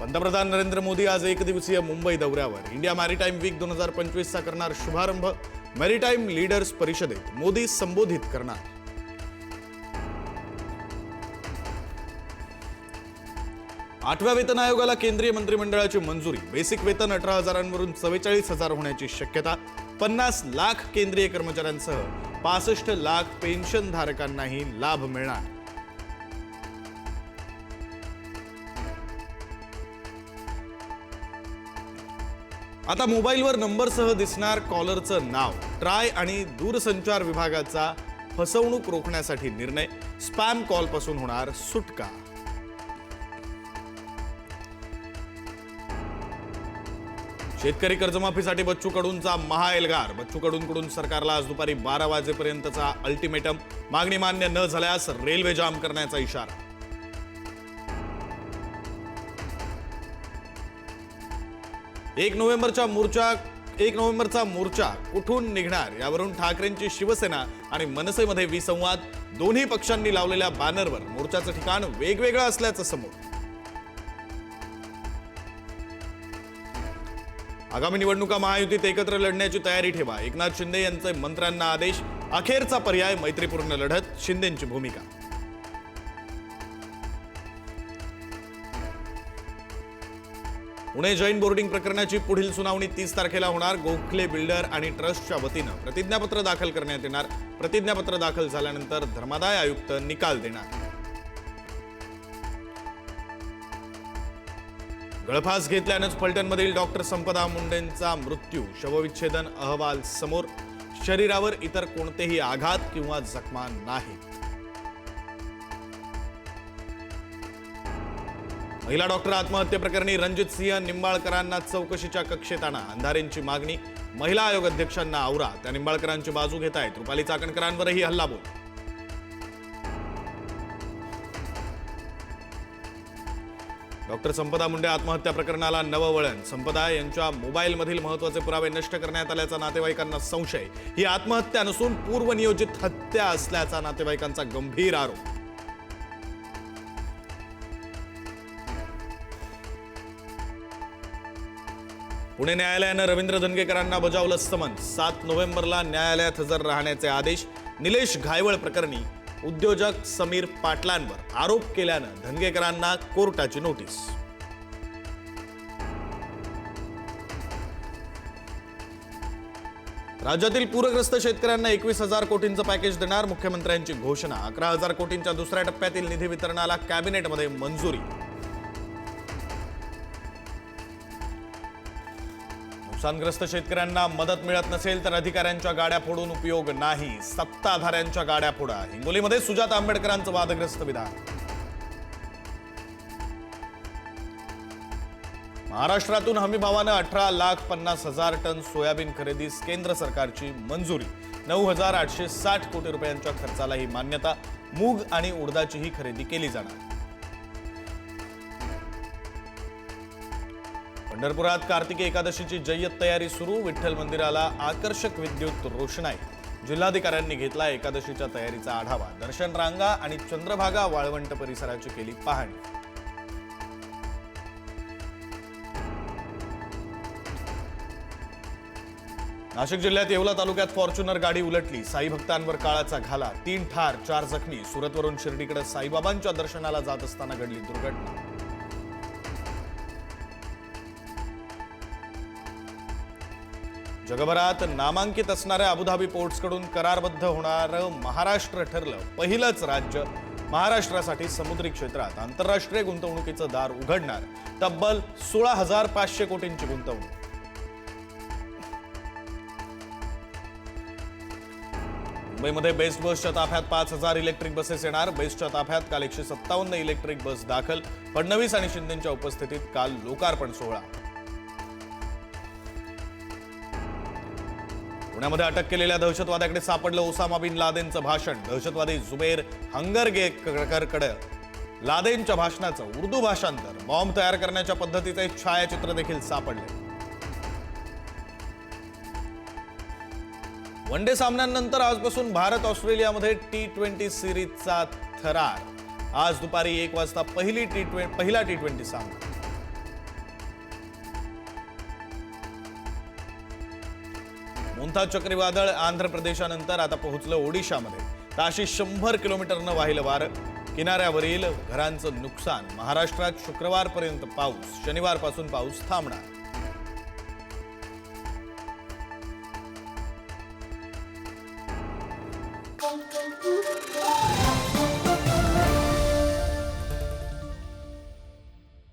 पंतप्रधान नरेंद्र मोदी आज एक दिवसीय मुंबई दौऱ्यावर. इंडिया मॅरीटाईम वीक दोन हजार पंचवीसचा करणार शुभारंभ. मॅरीटाईम लीडर्स परिषदेत मोदी संबोधित करणार. आठव्या वेतन आयोगाला केंद्रीय मंत्रिमंडळाची मंजुरी. बेसिक वेतन अठरा हजारांवरून चव्वेचाळीस हजार होण्याची शक्यता. पन्नास लाख केंद्रीय कर्मचाऱ्यांसह पासष्ट लाख पेन्शनधारकांनाही लाभ मिळणार. आता मोबाईलवर नंबरसह दिसणार कॉलरचं नाव ट्राय आणि दूरसंचार विभागाचा फसवणूक रोखण्यासाठी निर्णय स्पॅम कॉलपासून होणार सुटका. शेतकरी कर्जमाफीसाठी बच्चू कडूंचा महाएल्गार बच्चू कडूंकडून सरकारला आज दुपारी बारा वाजेपर्यंतचा अल्टिमेटम मागणी मान्य न झाल्यास रेल्वे जाम करण्याचा इशारा. एक नोव्हेंबरच्या मोर्चा एक नोव्हेंबरचा मोर्चा कुठून निघणार? यावरून ठाकरेंची शिवसेना आणि मनसेमध्ये विसंवाद. दोन्ही पक्षांनी लावलेल्या बॅनरवर मोर्चाचं ठिकाण वेगवेगळं असल्याचं समोर. आगामी निवडणुका महायुतीत एकत्र लढण्याची तयारी ठेवा. एकनाथ शिंदे यांचे मंत्र्यांना आदेश. अखेरचा पर्याय मैत्रीपूर्ण लढत शिंदेची भूमिका. पुणे जैन बोर्डिंग प्रकरणाची पुढील सुनावणी तीस तारखेला होणार. गोखले बिल्डर आणि ट्रस्टच्या वतीनं प्रतिज्ञापत्र दाखल करण्यात येणार. प्रतिज्ञापत्र दाखल झाल्यानंतर धर्मादाय आयुक्त निकाल देणार. गळफास घेतल्यानंच फलटणमधील डॉक्टर संपदा मुंडेंचा मृत्यू. शवविच्छेदन अहवाल समोर. शरीरावर इतर कोणतेही आघात किंवा जखमा नाहीत. महिला डॉक्टर आत्महत्येप्रकरणी रणजित सिंह निंबाळकरांना चौकशीच्या कक्षेत आणा अंधारेंची मागणी. महिला आयोग अध्यक्षांना आवरा. त्या निंबाळकरांची बाजू घेत आहेत. रुपाली चाकणकरांवरही हल्लाबोल. डॉक्टर संपदा मुंडे आत्महत्या प्रकरणाला नवं वळण संपदा यांच्या मोबाईलमधील महत्त्वाचे पुरावे नष्ट करण्यात आल्याचा नातेवाईकांना संशय. ही आत्महत्या नसून पूर्वनियोजित हत्या असल्याचा नातेवाईकांचा गंभीर आरोप. पुणे न्यायालयानं रवींद्र धनगेकरांना बजावलं समन. सात नोव्हेंबरला न्यायालयात हजर राहण्याचे आदेश निलेश घायवळ प्रकरणी उद्योजक समीर पाटलांवर आरोप केल्यानं धनगेकरांना कोर्टाची नोटीस. राज्यातील पूरग्रस्त शेतकऱ्यांना एकवीस हजार कोटींचं पॅकेज देणार मुख्यमंत्र्यांची घोषणा. अकरा हजार कोटींच्या दुसऱ्या टप्प्यातील निधी वितरणाला कॅबिनेटमध्ये मंजुरी. नुकसानग्रस्त शेतकऱ्यांना मदत मिळत नसेल तर अधिकाऱ्यांच्या गाड्या फोडून उपयोग नाही. सत्ताधाऱ्यांच्या गाड्या फोडा. हिंगोलीमध्ये सुजात आंबेडकरांचं वादग्रस्त विधान. महाराष्ट्रातून हमीभावानं अठरा लाख पन्नास हजार टन सोयाबीन खरेदीस केंद्र सरकारची मंजुरी. नऊ हजार आठशे साठ कोटी रुपयांच्या खर्चाला ही मान्यता. मूग आणि उडदाचीही खरेदी केली जाणार. पंढरपुरात कार्तिकी एकादशीची जय्यत तयारी सुरू. विठ्ठल मंदिराला आकर्षक विद्युत रोषणाई. जिल्हाधिकाऱ्यांनी घेतला एकादशीच्या तयारीचा आढावा. दर्शन रांगा आणि चंद्रभागा वाळवंट परिसराची केली पाहणी. नाशिक जिल्ह्यात येवला तालुक्यात फॉर्च्युनर गाडी उलटली. साई भक्तांवर काळाचा घाला. तीन ठार चार जखमी. सुरतवरून शिर्डीकडे साईबाबांच्या दर्शनाला जात असताना घडली दुर्घटना. जगभरात नामांकित असणाऱ्या अबुधाबी पोर्ट्सकडून करारबद्ध होणारं महाराष्ट्र ठरलं पहिलंच राज्य. महाराष्ट्रासाठी समुद्री क्षेत्रात आंतरराष्ट्रीय गुंतवणुकीचं दार उघडणार. तब्बल सोळा हजार पाचशे कोटींची गुंतवणूक. मुंबईमध्ये बेस्ट बसच्या ताफ्यात पाच हजार इलेक्ट्रिक बसेस येणार. बेस्टच्या ताफ्यात काल एकशे सत्तावन्न इलेक्ट्रिक बस दाखल. फडणवीस आणि शिंदेच्या उपस्थितीत काल लोकार्पण सोहळा. पुण्यामध्ये अटक केलेल्या दहशतवाद्याकडे सापडलं ओसामा बिन लादेनचं भाषण. दहशतवादी जुबेर हंगरगेकरकडे लादेनच्या भाषणाचं उर्दू भाषांतर. बॉम्ब तयार करण्याच्या पद्धतीचे छायाचित्र देखील सापडले. वन डे सामन्यांनंतर आजपासून भारत ऑस्ट्रेलियामध्ये टी ट्वेंटी सिरीजचा थरार. आज दुपारी एक वाजता पहिली टी ट्वे पहिला टी ट्वेंटी सामना. मोंथा चक्रीवादळ आंध्र प्रदेशानंतर आता पोहोचलं ओडिशामध्ये. ताशी शंभर किलोमीटरनं वाहिलं वारं. किनाऱ्यावरील घरांचं नुकसान. महाराष्ट्रात शुक्रवारपर्यंत पाऊस. शनिवारपासून पाऊस थांबणार.